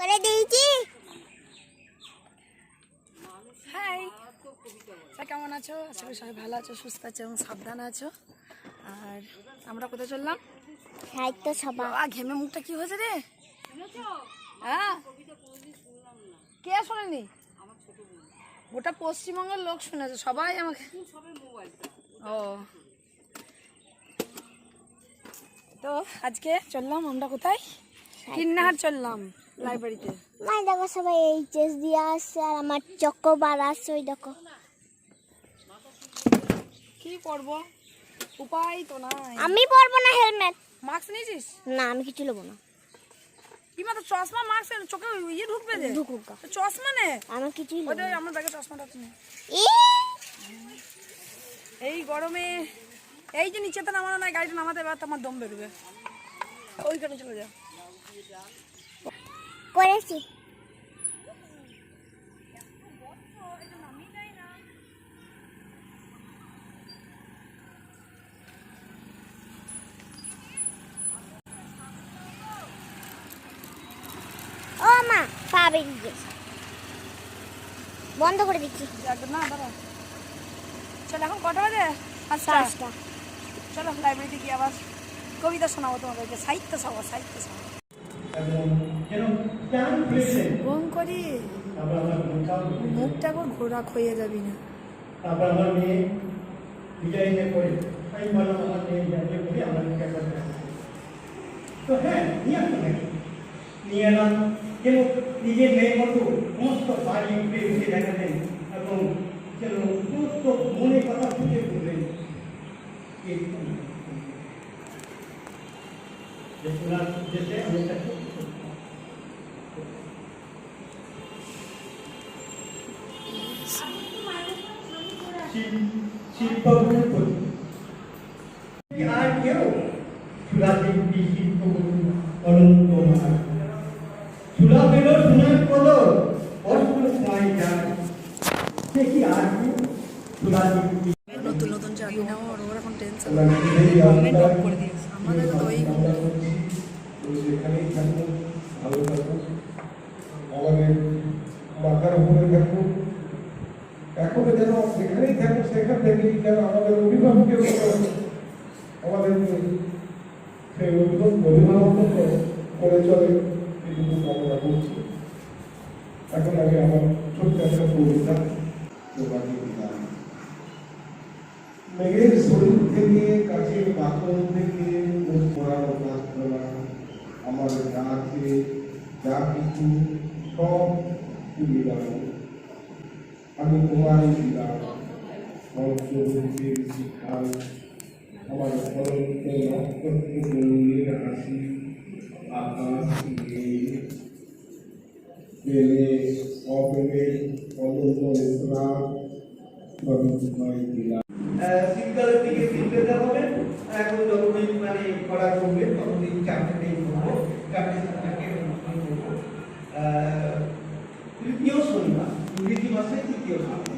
করে দিয়েছি। হাই কেমন আছো? আশা করি সবাই ভালো আছো সুস্থ আছো এবং সাবধান আছো। আর আমরা কোথায় চললাম? সাহিত্য সভা। বাবা ঘেমে মুখটা কি হয়েছে রে? হ্যাঁ। কে শোনেনি? গোটা পশ্চিমবঙ্গের লোক শুনেছে সবাই আমাকে ও। তো আজকে চললাম আমরা কোথায়? কিন্নাহার চললাম। লাইব্রেরিতে। মাই দেখো সবাই এইচএস দিয়ে আসছে আর আমার চক্কবার আসছে ওই দেখো। কি করব উপায় তো নাই। আমি পরবো না হেলমেট। মাস্ক নিয়েছিস? না আমি কিছু নেব না। কি মাত্র চশমা মাস্ক চোখে ইয়ে ঢুকবে যে? ঢুকুক। চশমা নে। আমি কিছুই ওদের আমার ব্যাগে চশমাটা আছে। এই গরমে এই যে নিচেতে নামানো নাই গাড়িটা নামাতে তো আমার দম বেরোবে। ওইখানে চলে যা। করেছি। ও মা পা বেরিয়ে গেছে। বন্ধ করে দিচ্ছি। চল এখন কটা বাজে? পাঁচটা। চলো লাইব্রেরিতে গিয়ে আবার কবিতা শোনাবো তোমাদেরকে। সাহিত্য সভা সাহিত্য সভা এবং যেন প্রাণ ফিরেছে ঘুম করি তারপর আমার মুখটাও মুখটা একবার ঘোরা খইয়ে যাবি না। তারপর আমার মেয়ে বিজয়ীকে করে আমি বললাম আমার মেয়ে বিজয়ীকে করে আমার মুখে একবার দেখা করো। তো হ্যাঁ নিয়ে আসতো নাকি নিয়ে এলাম। যেন নিজের মেয়ের মতো সমস্ত বাড়ি উঠে উঠে দেখাতেন এবং যেন সমস্ত মনে কথা ফুটে তুললেন এই যে শোনার উদ্দেশ্যে আমি একটা ছোট্ট ছোট্ট শিল্পগুলোর প্রতি আর কেউ সুরাদেবী শিল্পগুলো অনন্ত মহান। পেল সোনার কদর অস্ত্র সময় যায় সে কি আর কেউ সুরাদেবী নতুন নতুন চাকরি নেওয়া ওর এখন টেনশন করে দিয়েছে। আমাদের আমাদের থাকুক এখনও যেন সেখানেই থাকুক, সেখান থেকেই যেন আমাদের অভিভাবকের মতো সেই অভিভাবক অভিভাবক করে চলে এটুকু কামনা করছি। এখন আমি আমার ছোট্ট একটা কবিতা দিলাম। মেঘের শরীর থেকে কাছের পাথর থেকে আমার যা আছে যা কিছু সব তুলে দাও আমি তোমারই দিলাম। শিক্ষাল আমার হাসি অনন্ত দিলাম। শীতকালের দিকে শীতকালটা হবে এখন যতদিন মানে খরা কমবে ততদিন চারটেই চারটে সাতটাকে অনুষ্ঠান করব তৃতীয় শনিবার ইংরেজি মাসে তৃতীয় শনিবার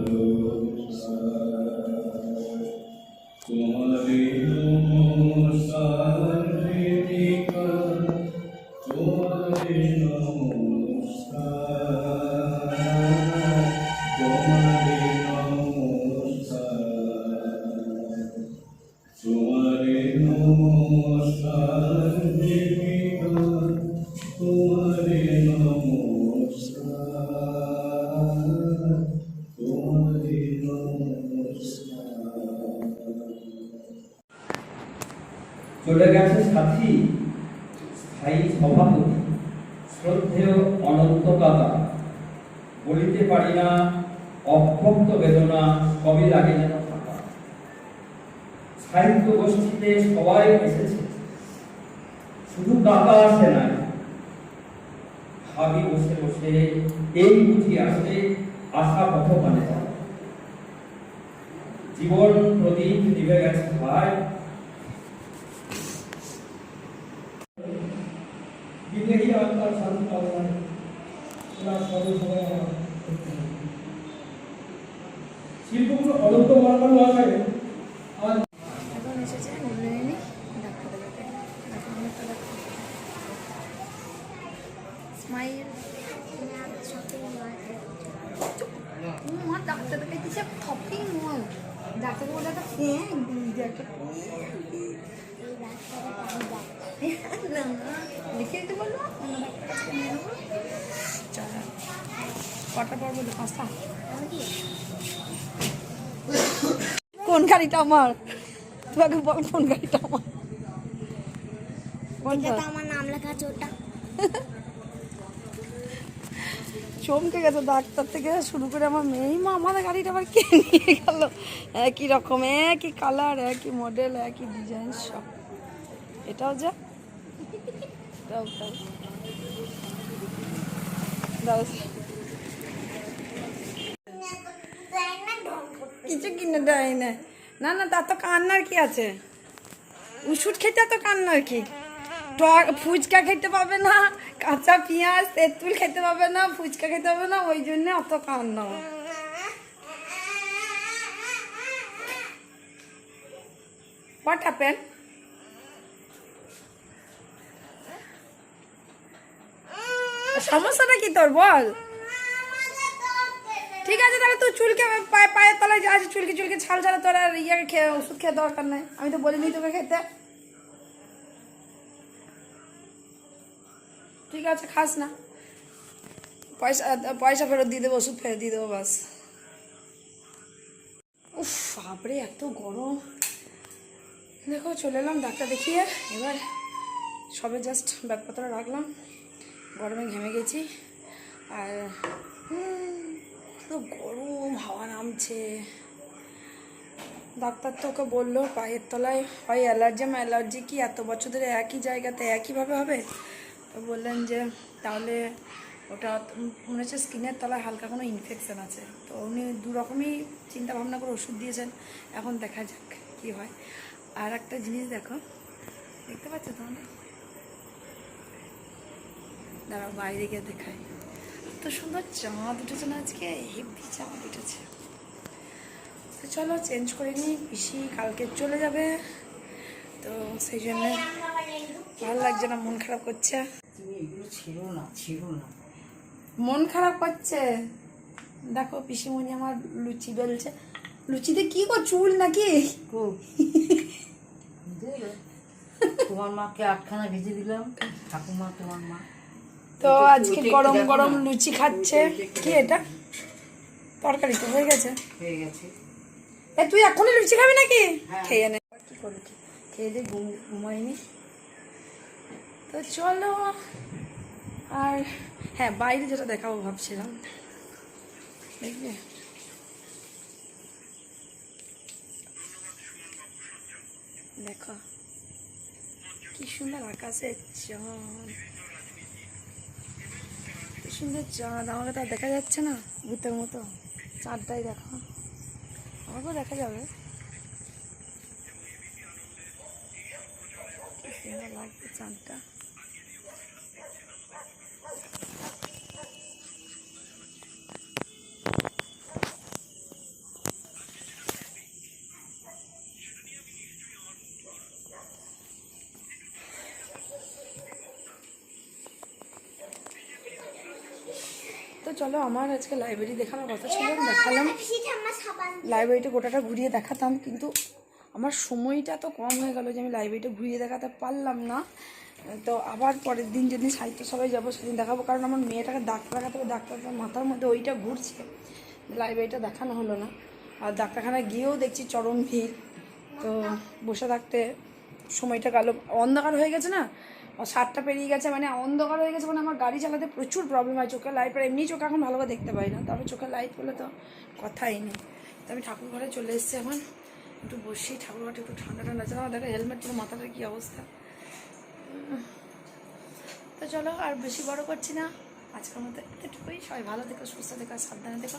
ভালো তোমারে পারি না অভক্ত বেদনা কবে লাগে যেন সাহিত্য গোষ্ঠীতে সবাই এসেছে। শুধু দাদা আসে নাই ভাবি বসে বসে এই বুঝি আসে আশা পথপানে যায়। জীবন প্রদীপ নিভে গেছে ভাই। বিদেহী আত্মার শান্তি কামনায় ওনার সর্বসময় আমার। শিল্পগুলো অনন্ত মার্কানো আছে আর এখন এসেছে ডাক্তার স্মাইল। মা ডাক্তার দেখাইতেছে থপিং মল ডাক্তার বলে একটা ফ্যান দিয়ে একটা লিখে দিতে বলল কটা পর বলি পাঁচটা? কোন গাড়িটা আমার? তোমাকে বল কোন গাড়িটা আমার? কোনটা আমার নাম লেখা আছে ওটা। চমকে গেছে ডাক্তার থেকে শুরু করে আমার মেয়ে। মা আমাদের গাড়িটা আবার কে নিয়ে গেল? একই রকম একই কালার একই মডেল একই ডিজাইন সব। এটাও যা। দাও দাও দাও কিছু কিনে দেয় না। না না, তার তো কান্নার কি আছে? ওষুধ খেতে তো কান্নার কি? টক, ফুচকা খেতে পাবে না, কাঁচা পেঁয়াজ, তেঁতুল খেতে পাবে না, ফুচকা খেতে পাবে না, ওই জন্য অত কান্না। হোয়াট হ্যাপেন সমস্যাটা কি তোর? বল। ঠিক আছে, তাহলে তুই চুলকে পায়ে, পায়ের তলায় যা আছে, চুলকে চুলকে ছাল ছাড়া তোর আর ইয়ে খেয়ে, ওষুধ খেয়ে দরকার নাই। আমি তো বলিনি তোকে খেতে। ঠিক আছে, খাস না। পয়সা পয়সা ফেরত দিয়ে দেবো, ওষুধ ফেরত দিয়ে দেবো, বাস। উফ, বাপরে, এত গরম। দেখো, চলে এলাম ডাক্তার দেখিয়ে। এবার সবে জাস্ট ব্যাগপত্র রাখলাম। গরমে ঘেমে গেছি। আর পুরো গরম, হাওয়া নামছে। ডাক্তার তো ওকে বলল, পায়ের তলায় হয় অ্যালার্জি, আমার অ্যালার্জি কি এত বছর ধরে একই জায়গাতে একইভাবে হবে? তো বললেন যে, তাহলে ওটা মনে হচ্ছে স্কিনের তলায় হালকা কোনো ইনফেকশন আছে। তো উনি দু রকমই চিন্তা ভাবনা করে ওষুধ দিয়েছেন। এখন দেখা যাক কি হয়। আর একটা জিনিস দেখো, দেখতে পাচ্ছ তোমরা? দাঁড়াও, বাইরে গিয়ে দেখাই। এত সুন্দর চাঁদ উঠেছে না আজকে হেভি চাঁদ উঠেছে তো চলো চেঞ্জ করে নিই পিসি কালকে চলে যাবে। তো সেই জন্য ভালো লাগছে না মন খারাপ করছে। মন খারাপ করছে? দেখো পিসিমণি আমার লুচি বেলছে। লুচিতে কি গো চুল নাকি? তোমার মাকে আটখানা ভেজে দিলাম ঠাকুমা তোমার মা। তো আজকে গরম গরম লুচি খাচ্ছে। কি এটা? তরকারি তো হয়ে গেছে। হয়ে গেছে। এ তুই এখনই লুচি খাবি নাকি? খেয়ে নে। কি করবি খেয়ে দিয়ে ঘুম ঘুমাইনি। তো চলো আর হ্যাঁ বাইরে যেটা দেখাবো ভাবছিলাম। দেখবে? দেখো। কি সুন্দর আকাশের চাঁদ কি সুন্দর চাঁদ আমাকে তো দেখা যাচ্ছে না, ভূতের মতো। চাঁদটাই দেখা। আমাকেও দেখা যাবে। সুন্দর লাগবে চাঁদটা। চলো, আমার আজকে লাইব্রেরি দেখানোর কথা ছিল, দেখালাম। লাইব্রেরিটা গোটাটা ঘুরিয়ে দেখাতাম, কিন্তু আমার সময়টা তো কম হয়ে গেল যে আমি লাইব্রেরিটা ঘুরিয়ে দেখাতে পারলাম না। তো আবার পরের দিন যেদিন সাহিত্য সবাই যাব, সেদিন দেখাবো, কারণ আমার মেয়েটাকে ডাক্তার দেখাতে হবে ডাক্তারটার মাথার মধ্যে ওইটা ঘুরছে লাইব্রেরিটা দেখানো হলো না। আর ডাক্তারখানায় গিয়েও দেখছি চরম ভিড়, তো বসে থাকতে সময়টা গেল অন্ধকার হয়ে গেছে না? সাতটা পেরিয়ে গেছে মানে অন্ধকার হয়ে গেছে মানে আমার গাড়ি চালাতে প্রচুর প্রবলেম হয়। চোখের লাইট আর এমনি চোখ এখন ভালোভাবে দেখতে পাই না। তবে চোখের লাইট বলে তো কথাই নেই। তো আমি ঠাকুর ঘরে চলে এসেছি এখন। একটু বসি, ঠাকুর ঘরটা একটু ঠান্ডা ঠান্ডা আছে। আমার দেখো হেলমেট পুরো, মাথাটার কী অবস্থা? তো চলো, আর বেশি বড় করছি না। আজকের মতো এটুকুই। সবাই ভালো থেকো, সুস্থ থেকো সাবধানে থেকো।